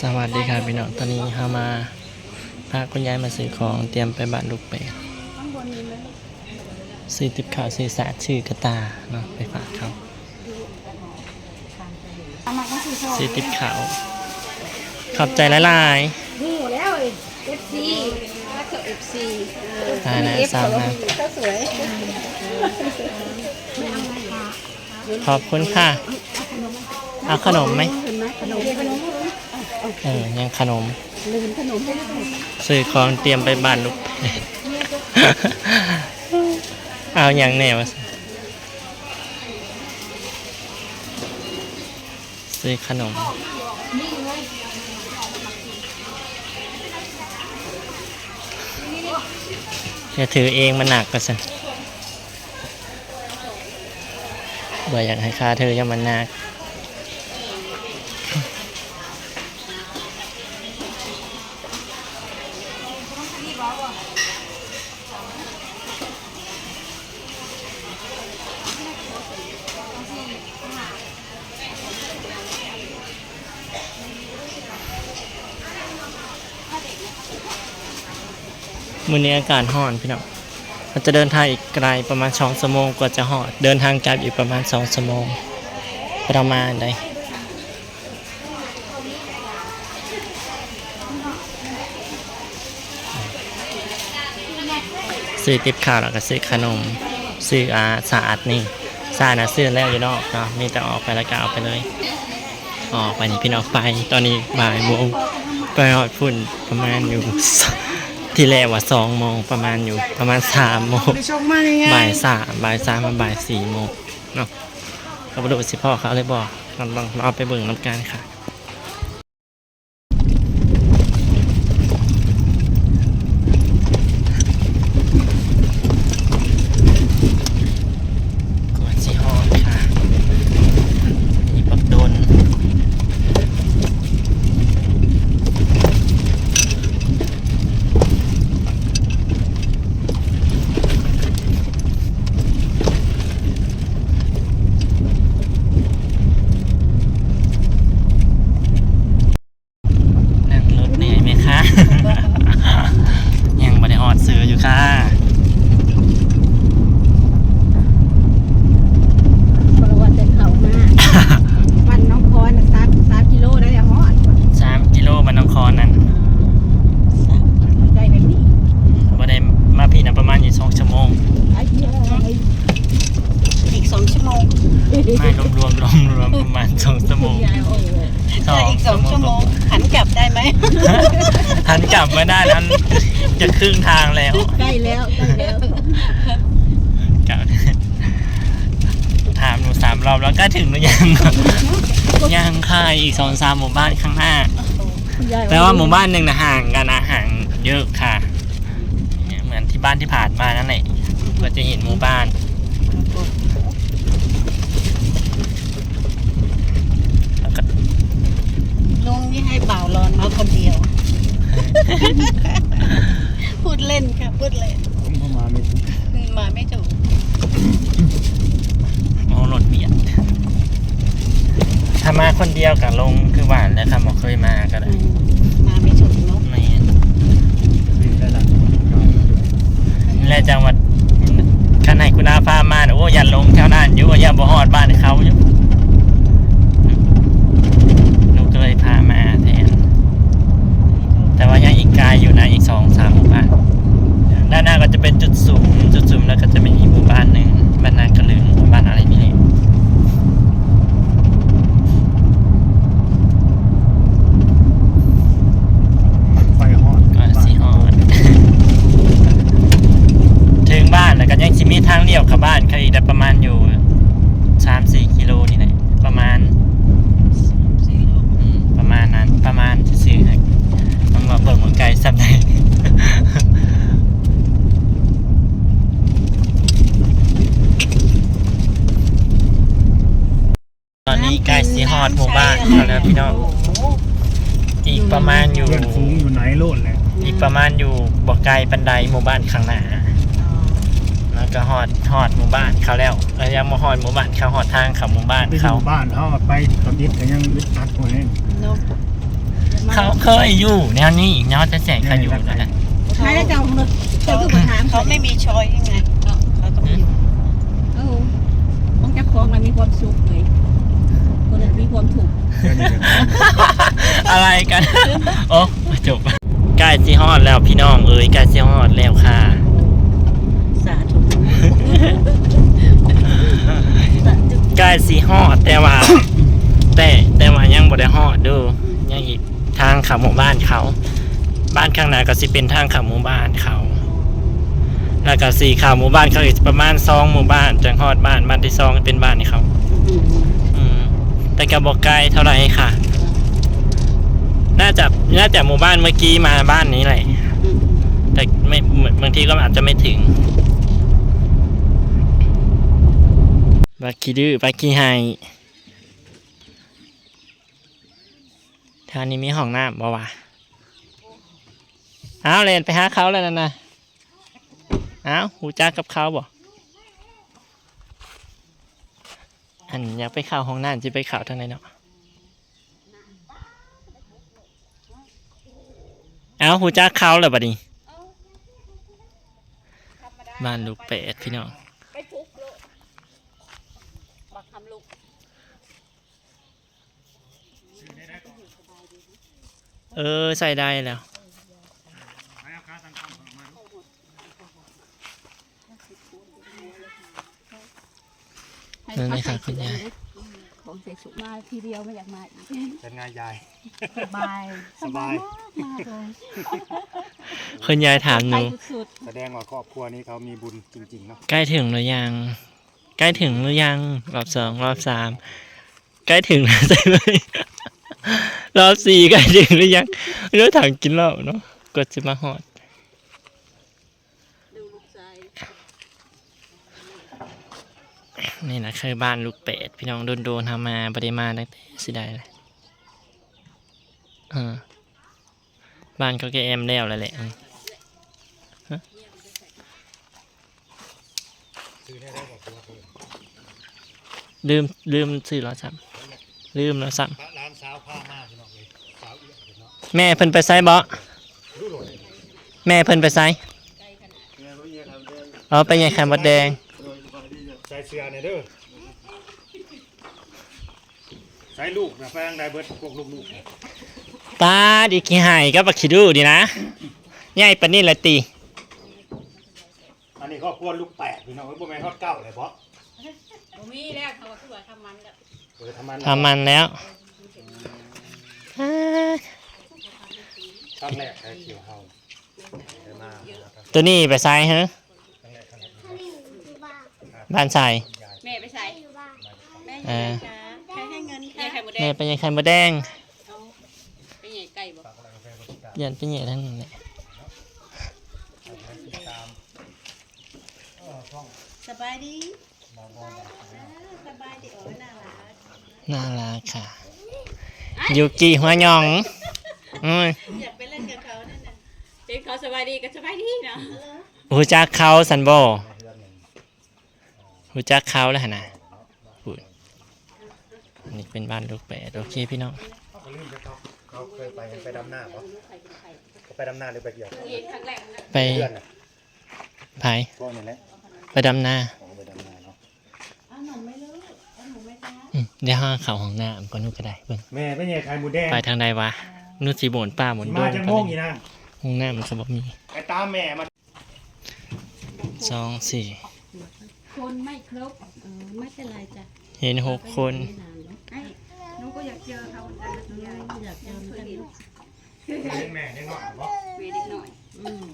สวัสดีครับพี่น้องตอนนี้เฮามาพาคุณยายมาซื้อของเตรียมไปบ้านลูกเป็ดซื้อติบข้าวซื้อสาดชื่อกระตาเนาะไปฝากเขาซื้อติบข้าวขอบใจหลายหูแล้วเอ้ย FC ถ้าเกิด FC ๆอ่านะสามนะก็สวยขอบคุณค่ะ เอาขนมไหมเห็นไหมขนมขนม เออยังขนมลืมขนมให้ได้ซื้อของเตรียมไปบ้านลูกเป็ดเอาอย่างแน่วะซื้อขนมอย่าถือเองมันหนักก็สิบ่อยากให้ค่าเธอยังมันหนัก มื้อนี้อากาศร้อนพี่น้องเราจะเดินทางอีกไกลประมาณ2ชั่วโมงกว่าจะหอดเดินทางกลับอีกประมาณ2ชั่วโมงประมาณใดซื้อติบข้าวแล้วก็ซื้อขนมซื้ออาสะอาดนี่สะอาดนะซื้อแล้วอยู่นอกเนาะมีแต่ออกไปแล้วก็เอาไปเลยออกไปนี่พี่น้องไปตอนนี้บ่ายโมงไปหอดฝุ่นประมาณอยู่ ที่แรกว่าสองโมงประมาณอยู่ประมาณสามโมงไปชมมายังไงบ่ายสามบ่ายสามมาบ่ายสี่โมงเนาะเขาบอกสิพ่อเขาเลยบอกลองลองเอาไปเบิ่งน้ำกันค่ะกวดสีหอดค่ะมีปักโดน นั่งรถเหนื่อยไหมคะ ยังไม่ได้ออดซื้ออยู่ค่ะ ประวัติแต่เขามาวันน้องพรสามสามกิโลได้แล้วฮอด สามกิโลบันน้องคอนนั้น ได้แบบนี้ บ่ได้มาพี่นะประมาณอยู่สองชั่วโมง ไอ้เหี้ยอีกสองชั่วโมง ไม่รวมรวมรวมรวมประมาณสองชั่วโมง อีกสองชั่วโมงหันกลับได้ไหม หันกลับมาได้นั้นจะครึ่งทางแล้ว ใกล้แล้วใกล้แล้ว กลับถามหนูสาม รอบแล้วก็ถึงหรือยัง ยังค่ะอีกสองสามหมู่บ้านข้างหน้า แต่ว่าหมู่บ้านหนึ่งนะห่างกันนะห่างเยอะค่ะเนี่ยเหมือนที่บ้านที่ผ่านมานั่นแหละก็จะเห็นหมู่บ้านแล้วก็ลุงนี่ให้บ่าวรอนมาคนเดียว พูดเล่นค่ะ พูดเล่น ผมเข้ามาไม่ถูกมาไม่ถูกโอ้ รถเบียดถ้ามาคนเดียวกับลงคือหวานแล้วค่ะหมอเคยมาก็ได้มาไม่ถูกเนาะไม่ดีแล้วล่ะและจังหวัดขันไหนคุณอาพามาน่ะโอ้ยันลงแถวนั้นอยู่ว่าอย่าบ่ฮอดบ้านเขาอยู่หนูก็เลยพามาแทน แต่ว่ายังอีกไกลอยู่นะอีกสองสามหมู่บ้านด้านหน้าก็จะเป็นจุดสูงจุดสูงแล้วก็จะเป็นอีกหมู่บ้านหนึ่งบ้านนากระลึงหมู่บ้านอะไรนี่แหละ ไฟฮอด ก็สีฮอด ถึงบ้านแล้วก็ยังชิมีทางเลี้ยวเข้าบ้านเขาอีกแต่ประมาณอยู่สามสี่กิโลนี่แหละประมาณอืมประมาณนั้นประมาณซื่อๆต้องมาเปิดหัวไกลสักหน่อย ตอนนี้ใกล้สีฮอดหมู่บ้านแล้วนะ พี่น้อง อีกประมาณอยู่ เพื่อนฟูงอยู่ไหนโลดแหละอีกประมาณอยู่บ่ไกลบันไดหมู่บ้านข้างหน้า แล้วก็ฮอดฮอดหมู่บ้านเขาแล้วแล้วยังมาฮอดหมู่บ้านเขาฮอดทางเขาหมู่บ้านไปอเขา ยู่บ้านเขาไปเขาดิดก็ยังยึดตัดไว้เนาะเขาเคยอยู่แนวนี้แนวจะแจกเขาอยู่แล้วนะใช้แล้วเจ้าของรถเจ้าคือปัญหาเขาไม่มีช้อยยังไงเขาต้องอยู่เออของเจ้าของมันมีความสุขเลยคนอื่น มีความถูกข์เดี๋ยวนี้ก็อะไรกัน โอ้จบใกล้สิฮอดแล้วพี่น้องเอ้ยใกล้สิฮอดแล้วค่ะ สาธุใกล้สิฮอดแต่ว่า แต่แต่ว่ายังบ่ได้ฮอดเดูยังอีกทางเขับหมู่บ้านเขา บ้านข้างหน้าก็สิเป็นทางเขับหมู่บ้านเขาแล้วก็สี่ข่าวหมู่บ้านเขาอีกประมาณสองหมู่บ้านจังฮอดบ้านบ้านที่สองเป็นบ้านของเขา แต่ก็บอกไกลเท่าไหร่ค่ะ น่าจะน่าจะหมู่บ้านเมื่อกี้มาบ้านนี้แหละ แต่ไม่บางทีก็อาจจะไม่ถึงบักกี้ดื้อบักกี้ไฮทางนี้มีห้องน้ำบ่วะอ้าวเลนไปหาเขาแล้วนะนะอ้าวหูจักกับเขาบ่ อันอยากไปข่าวห้องน้ำจะไปข่าวทางไหนเนาะเอาหูจ้าเขาเลยบัดนี้บ้านลูกเป็ดพี่น้องไปฟุกลูกบักทำลูกเออใส่ได้แล้ว ให้อาการต่างๆออกมาดู นั่นเลยค่ะคุณยาย ของเสร็จสุกมาทีเดียวไม่อยากมาอีกเป็นไงยาย สบายสบาย มากเลยคุณยายถามหนูไปสุดแสดงว่าครอบครัวนี้เขามีบุญจริงๆเนาะใกล้ถึงหรือยัง ใกล้ถึงหรือยัง รอบสองรอบสามใกล้ถึงแล้วใช่ไหมรอบสี่ใกล้ถึงหรือยังเรื่องถังกินเหล้าเนาะกดจะมาหอดดูลูกชาย นี่นะคือบ้านลูกเป็ด พี่น้องโดนโดนๆทำมาบริมาตั้งแต่สิได้เลยบ้านเขาแกแอมแล้วแล้วแหละลืมลืมซื้อแล้วซ้ำลืมแล้วซ้ำแม่เพิ่นไปไซบ่แม่เพิ่นไปไซเขาเอี้ยครับเด้ออ๋อไปยังไข่มดแดง ส่เสื้อเนี่ยเด้อใส่ลูกนะแป้งได้เบิดพวกลูกๆเนี่ยป้าดีขี้หายก็บักขี้ดูดีนะใหญ่ปานนี้ละตีอันนี้ครอบครัวลูกแปดพี่น้องเอ้ยบ่แม่นทอดเก้าเลยเพราะบ่มีแล้วเขาว่าคือว่าทำมันแล้วเออทำมันทำมันแล้วอ่าครั้งแรกใช้เขียวเฮาได้มานะครับตัวนี้ไปไซฮะ ครั้งแรกครั้งแรก บ้านใส่แม่ไปใส่แม่เออคะใครให้เงินยายคะไข่หมดแดแม่งไปยังไข่มดแดงไปใหญ่ไก่บ่ยันไปใหญ่ทั้งนั้นแหละสบายดีสบายดีโอ้ยน่ารักน่ารักค่ะ ยูกิหัวหยองอืมอยากไปเล่นกับเขานั่นน่ะเด็กเขาสบายดีก็สบายดีเนาะ หูจักเขาสันโบ หูจักเขาแล้วหั่นนะพูดอันนี้เป็นบ้านลูกแปดโอเคพี่น้องเขาลืมไปเขาเขาเคยไปไปดำหน้าปะเขาไปดำหน้าหรือไปเกี่ยวเห็นครั้งแรกนะไปเพื่อนน่ะไผพวกนี้แหละไปดำนาของไปดำหน้าเนาะเอาหนูไม่รู้เอาหนูไม่จ้าอืมเดี๋ยวห้าเขาห้องน้ำก่อนนู่นก็ได้เบิ่งแม่เป็นไงไข่หมูแดงไปทางใดวะนู่นสีโบนป้าหมนโดมางจากไปโมงอีนะห้องน้ำมันก็บอกมีไอ้ตามแม่มา สองสี่ คนไม่ครบเออไม่เป็นไรจ้ะเห็นหกคนไม่นานเนาะไอ้หนูก็อยากเจอเขาเหมือนกันนะยายอยากเจอเหมือนกันเนาะเป็นแม่ยังหน่อยปะเวนิดหน่อยอืม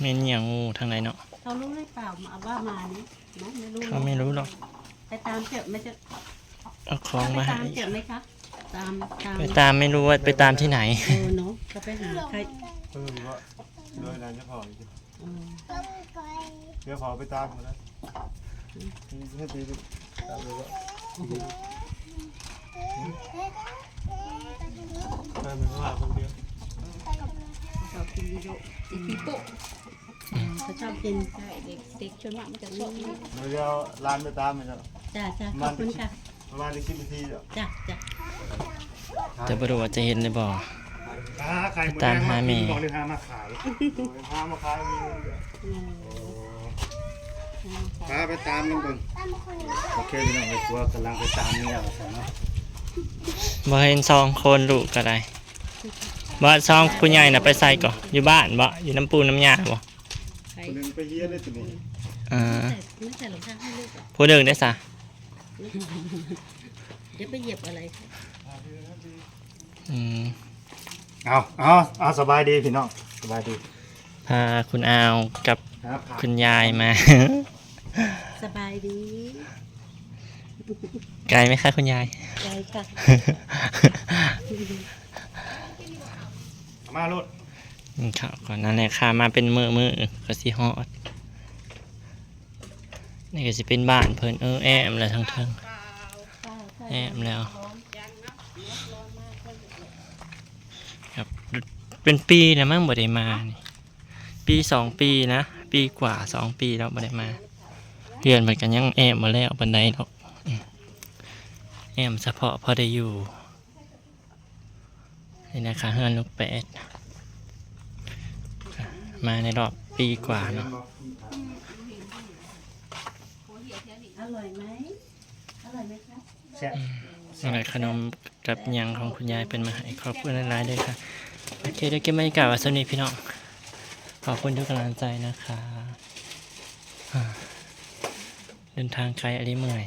เมนอย่างงูทางไหนเนาะเขารู้หรือเปล่ามาว่ามานี่นะไม่รู้เขาไม่รู้หรอก ไปตามเจ็บไม่จะเอาของมาไปให้ตามเจ็บไหมคะตามตามไปตามไม่รู้ว่าไปตามที่ไหน เออเนาะก็ไปหาใครเออว่าโดยนายจะพออีก เออเดี๋ยวพอไปตามกันนะให้ตีตามเลยว่าไปเหมือนว่าคนเดียวชอบกินดีโดอีปีโป้เขาชอบกินใช่เด็กเด็กชวนมากมันจะชอบกินเดี๋ยวร้านไปตามมันจะจ้าจ้าขอบคุณค่ะประมาณสิบนาทีเดี๋ยวจ้าจ้าจะบ่รู้ว่าจะเห็นหรือบ่ อ่าใครตามหาแม่บอกเลยหามาขายหามาขายมีเงินเดือนพาไปตามน้ำเบิ่งโอเคพี่น้องไอ้ตัวกำลังไปตามเนี่ยว่าซั่นเนาะบ่เห็นซองคนลูกก็ได้บ่ซองผู้ใหญ่น่ะไปใส่ก่อนอยู่บ้านบ่อยู่น้ำปูน้ำยาบ่ใครคนหนึงไปเฮียได้ตัวนี้อ่าไม่ใส่รองเท้าให้ลูกอะผู้หนึ่งได้ซะเดี๋ยวไปเหยียบอะไรอืม เอาเอาเอาสบายดีพี่น้องสบายดีพาคุณอาวกับครับคุณยายมา สบายดีไกลไหมคะคุณยาย ใจค่ะมาโลดกินข้าวก่อนนั่นแหละค่ะมาเป็นมือมือก็สิฮอด นี่ก็สิเป็นบ้านเพิ่นเออแอมแล้วทั้งเทิงแอมแล้วครับ เป็นปีแล้วมั้งบ่ได้มานี่ปีสองปีนะ ปีกว่าสองปีแล้วบ่ได้มาเรียนเหมือนกันยังแอมมาแล้วบันไดดอกอืมแอมเฉพาะพอได้อยู่นี่นะคะเฮือนลูกแปดมาในรอบปีกว่าเนาะอร่อยไหมอร่อยไหมคะแซ่บอะไรขนมกับหยังของคุณยายเป็นมาให้ครอบครัวหลายๆด้วยค่ะ โอเคเดี๋ยวเก็บบรรยากาศว้สำหรับพี่น้องขอบคุณทุกกำลังใจนะคะเดินทางไกลอะไรเมื่อย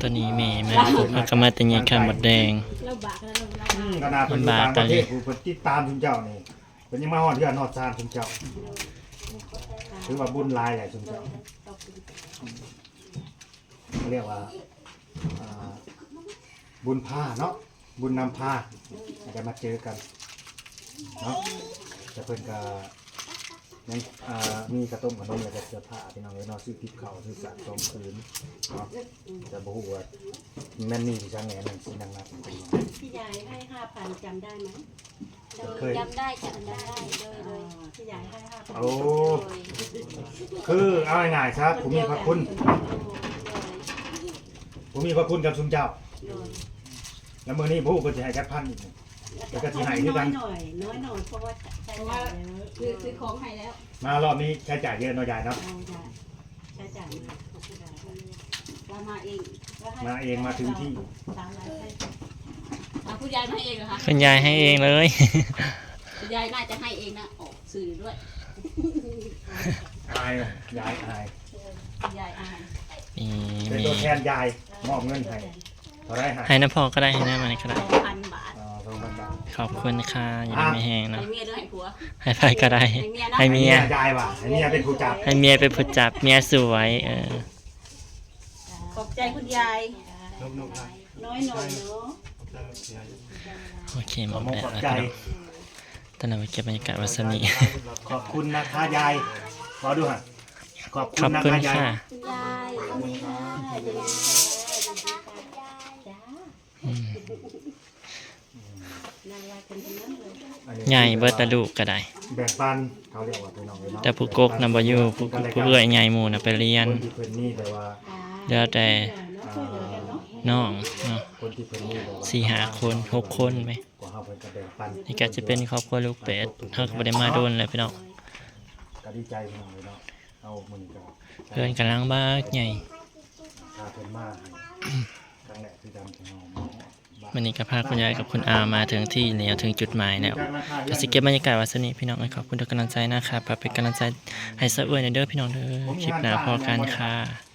ตอนนี้เมย์มาเอากระมาตะเงียข้ามหมดแดงเราบากแล้วเราเราอืมขนาดเป็นอยู่ต่างประเทศผู้เพิ่นติดตามคุณเจ้านี่เป็นยังมาฮอดเฮือนฮอดซานคุณเจ้าถือว่าบุญหลายแหละคุณเจ้าเขาเรียกว่าอ่า บุญพาเนาะบุญนำพา ได้มาเจอกันเนาะจะเพิ่นก็ยังอ่ามีกระต้มขนมแล้วก็เสื้อผ้าพี่น้องเอ้ยเนาะซื้อทิพเขาวซื้อสารต้มคืนเนาะแต่บ่ฮู้ว่าแม่นนี่สิจังแหน่นั่นสิดังนั้นเป็นยังไงพี่ยายให้ห้าพันจำได้ไหมเคย จำได้จำได้เลยเอเลยอพี่ยายให้ห้าพันโอ้คือเอาง่ายๆครับผมมีพระคุณ ผมมีพระคุณกับชุมเจ้า แล้วมื้อนี้ผู้เพิ่นสิให้จักพันอีกนี่ แล้วก็สิให้ด้วยกันน้อยหน่อยน้อยหน่อยเพราะว่าใช้จ่ายเยอะคือซื้อของให้แล้วมารอบนี้ใช้จ่ายเยอะเน้อยใหญ่เนาะเอาได้ใช้จ่ายมากเรามาเองมาเองมาถึงที่ ตามรายให้เอาผู้ยายมาให้เองเหรอคะคุณยายให้เองเลย ผู้ยายน่าจะให้เองนะออกสื่อด้วยอายยายอายผู้ยายอายนี่เป็นมีตัวแทนยายมอบเงินให้เท่าไรฮะให้น้ำพอก็ได้ให้น้ำมันก็ได้ สองพันบาท ขอบคุณค่ะอยู่ในไม่แห้งให้เนาะเมียด้วยให้ผัวให้ไปก็ได้ ให้เมียนะให้เมียยายว่ะให้เมียเป็นผู้จับ ให้เมียไปผุดจับเมียสวย เออ ขอบใจคุณยายนุ่มๆนะน้อยหน่อยเนาะโอเคหมขอดมแล้วขอบนะใจ ครับตอนนี้ไปเก็บบรรยากาศวัสนีขอบคุณนะคะยาย ขอดูฮะขอบคุขณอบนะคุณคะยายค่ะคุณยายคุณยายเดี๋ยวจ้าอืมนายยายคนนั้นเลยอันนี้ ใหญ่เบิดตะลูกก็ได้ แบ่งปันเขาเรียกว่าพี่น้องเลยเนาะแต่ผู้กกนำบอยู่ผู้ผู้เอื้อยใหญ่หมู่นะไปเรียนคนที่เพิ่นนี่แต่ว่าแล้วแต่ช่วยเหลือกันเนาะน้องเนาะคนที่เพิ่นนี่แต่ว่าสี่หาคนหกคนไหมกว่าเฮาเพิ่นก็แบ่งปันนี่ก็จะเป็นครอบครัวลูกเป็ดเฮาก็บ่ได้มาโดนเลยพี่น้องก็ดีใจพี่น้องเลยเนาะเอามื้อนี้ก็เพื่อนกำลังบ้าใหญ่พาเพิ่นมาให้ครั้งแรกที่ดำที่เฮามาบ้าน วันนี้ก็พาคุณยายกับคุณอามาถึงที่แล้วถึงจุดหมายแล้วก็สิเก็บบรรยากาศวันนีพี่น้องขอบคุณทุกกำลังใจนะครับฝากเป็นกำลังใจให้สะอ้วนในเด้อพี่น้องเด้อคลิปหน้าพอกันค่ะ